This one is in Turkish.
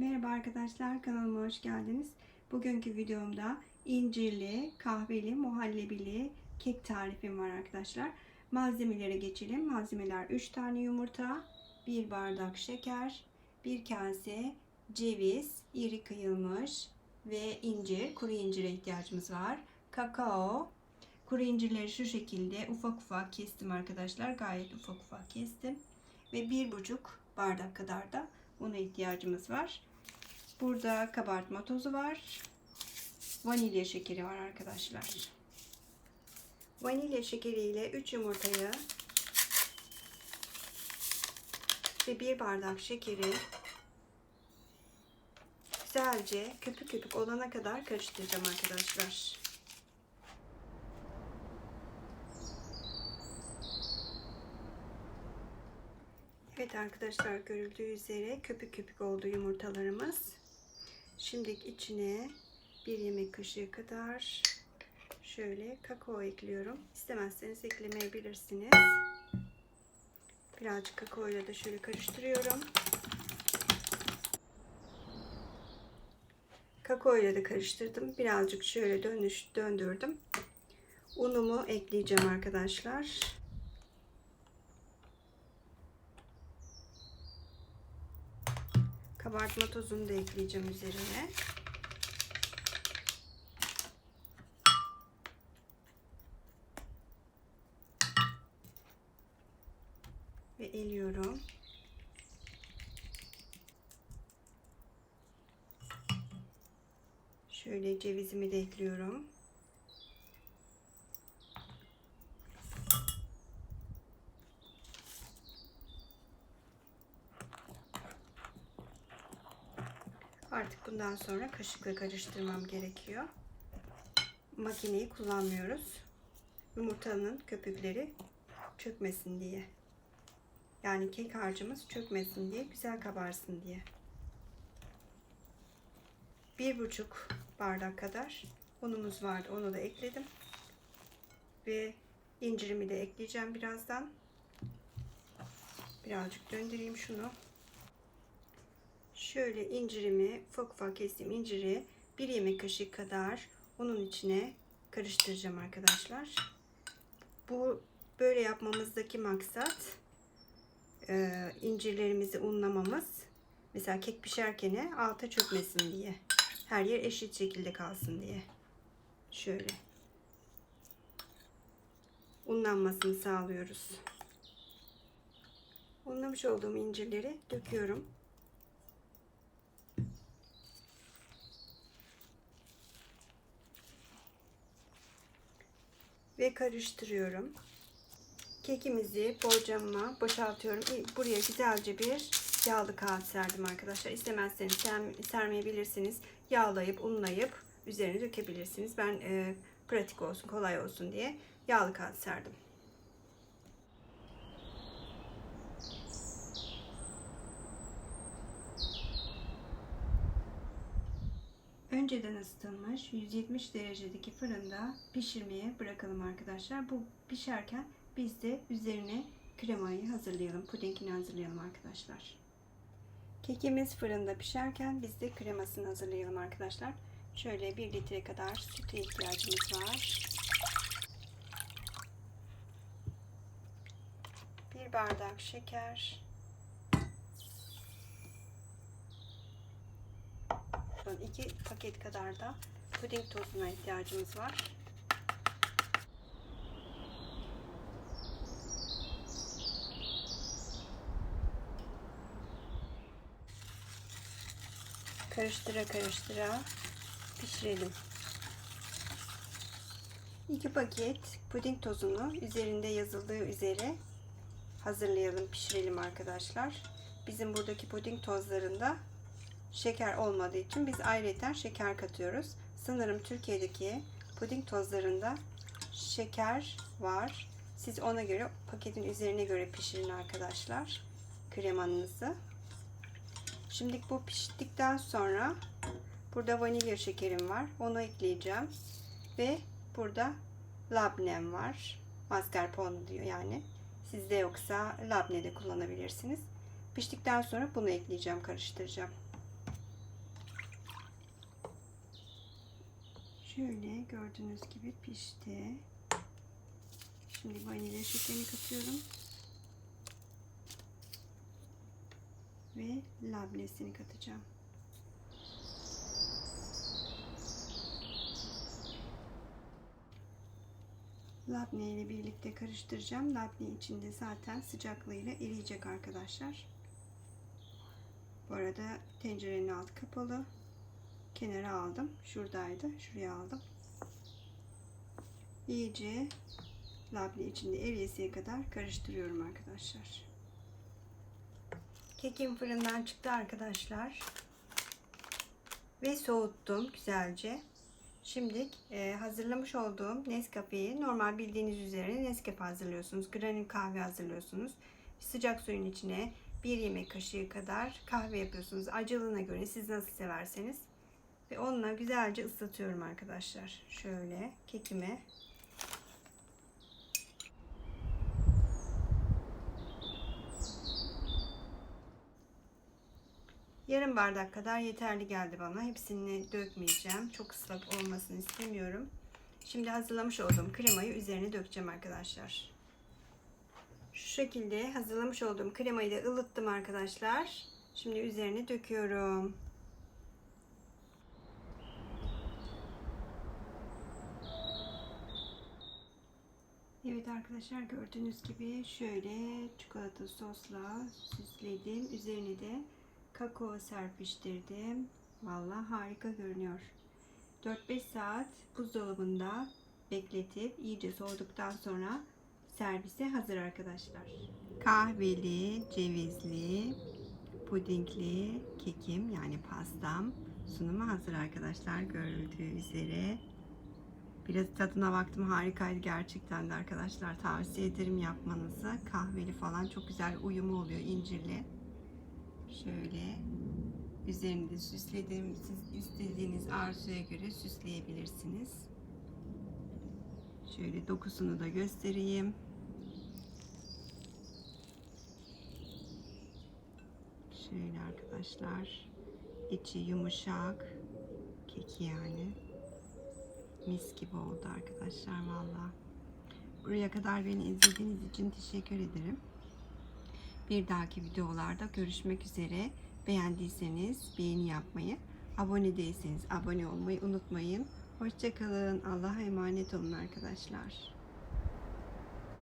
Merhaba arkadaşlar kanalıma hoş geldiniz. Bugünkü videomda incirli, kahveli, muhallebili kek tarifim var arkadaşlar. Malzemelere geçelim. Malzemeler 3 tane yumurta, 1 bardak şeker, 1 kase ceviz, iri kıyılmış ve incir, kuru incire ihtiyacımız var. Kakao, kuru incirleri şu şekilde ufak ufak kestim arkadaşlar. Gayet ufak ufak kestim. Ve 1,5 bardak kadar da una ihtiyacımız var. Burada kabartma tozu var. Vanilya şekeri var arkadaşlar. Vanilya şekeri ile 3 yumurtayı ve 1 bardak şekeri güzelce köpük köpük olana kadar karıştıracağım arkadaşlar. Evet arkadaşlar görüldüğü üzere köpük köpük oldu yumurtalarımız. Şimdi içine bir yemek kaşığı kadar şöyle kakao ekliyorum. İstemezseniz eklemeyebilirsiniz. Birazcık kakao ile de şöyle karıştırıyorum. Kakao ile de karıştırdım. Birazcık şöyle dönüş döndürdüm. Unumu ekleyeceğim arkadaşlar. Kabartma tozunu da ekleyeceğim üzerine. Ve eliyorum. Şöyle cevizimi de ekliyorum. Bundan sonra kaşıkla karıştırmam gerekiyor. Makineyi kullanmıyoruz. Yumurtanın köpükleri çökmesin diye. Yani kek harcımız çökmesin diye, güzel kabarsın diye. Bir buçuk bardak kadar unumuz vardı. Onu da ekledim. Ve incirimi de ekleyeceğim birazdan. Birazcık döndüreyim şunu. Şöyle incirimi ufak ufak kestiğim inciri bir yemek kaşığı kadar unun içine karıştıracağım arkadaşlar. Bu böyle yapmamızdaki maksat e, incirlerimizi unlamamız. Mesela kek pişerken alta çökmesin diye. Her yer eşit şekilde kalsın diye. Şöyle. Unlanmasını sağlıyoruz. Unlamış olduğum incirleri döküyorum. Ve karıştırıyorum. Kekimizi borcamıma boşaltıyorum. Buraya güzelce bir yağlı kağıt serdim arkadaşlar. İstemezseniz sermeyebilirsiniz. Yağlayıp unlayıp üzerine dökebilirsiniz. Ben e, pratik olsun, kolay olsun diye yağlı kağıt serdim. Önceden ısıtılmış 170 derecedeki fırında pişirmeye bırakalım arkadaşlar. Bu pişerken biz de üzerine kremayı hazırlayalım. Pudingini hazırlayalım arkadaşlar. Kekimiz fırında pişerken biz de kremasını hazırlayalım arkadaşlar. Şöyle 1 litre kadar süte ihtiyacımız var. 1 bardak şeker. 2 paket kadar da puding tozuna ihtiyacımız var. Karıştıra karıştıra pişirelim. 2 paket puding tozunu üzerinde yazıldığı üzere hazırlayalım, pişirelim arkadaşlar. Bizim buradaki puding tozlarında şeker olmadığı için biz ayrıca şeker katıyoruz. Sanırım Türkiye'deki puding tozlarında şeker var. Siz ona göre paketin üzerine göre pişirin arkadaşlar kremanızı. Şimdi bu piştikten sonra burada vanilya şekerim var. Onu ekleyeceğim. Ve burada labnem var. Mascarpone diyor yani. Sizde yoksa labne de kullanabilirsiniz. Piştikten sonra bunu ekleyeceğim, karıştıracağım. Şöyle gördüğünüz gibi pişti. Şimdi vanilya şekerini katıyorum. Ve labnesini katacağım. Labne ile birlikte karıştıracağım. Labne içinde zaten sıcaklığıyla eriyecek arkadaşlar. Bu arada tencerenin altı kapalı. Kenara aldım. Şuradaydı. Şuraya aldım. İyice labne içinde eriyesiye kadar karıştırıyorum arkadaşlar. Kekim fırından çıktı arkadaşlar. Ve soğuttum güzelce. Şimdi e, hazırlamış olduğum Nescafe'yi normal bildiğiniz üzere Nescafe hazırlıyorsunuz. Granül kahve hazırlıyorsunuz. Sıcak suyun içine bir yemek kaşığı kadar kahve yapıyorsunuz. Acılığına göre siz nasıl severseniz. Ve onunla güzelce ıslatıyorum arkadaşlar. Şöyle kekime Yarım bardak kadar yeterli geldi bana. Hepsini dökmeyeceğim. Çok ıslak olmasını istemiyorum. Şimdi hazırlamış olduğum kremayı üzerine dökeceğim arkadaşlar. Şu şekilde hazırlamış olduğum kremayı da ılıttım arkadaşlar. Şimdi üzerine döküyorum. Evet arkadaşlar gördüğünüz gibi şöyle çikolata sosla süsledim. Üzerine de kakao serpiştirdim. Vallahi harika görünüyor. 4-5 saat buzdolabında bekletip iyice soğuduktan sonra servise hazır arkadaşlar. Kahveli, cevizli, pudingli kekim yani pastam sunuma hazır arkadaşlar görüldüğü üzere. Biraz tadına baktım harikaydı gerçekten de arkadaşlar tavsiye ederim yapmanızı. Kahveli falan çok güzel uyumu oluyor incirli. Şöyle üzerini de süsledim. Siz istediğiniz arzuya göre süsleyebilirsiniz. Şöyle dokusunu da göstereyim. Şöyle arkadaşlar. içi yumuşak. Keki yani. Mis gibi oldu arkadaşlar valla. Buraya kadar beni izlediğiniz için teşekkür ederim. Bir dahaki videolarda görüşmek üzere. Beğendiyseniz beğeni yapmayı, abone değilseniz abone olmayı unutmayın. Hoşçakalın. Allah'a emanet olun arkadaşlar.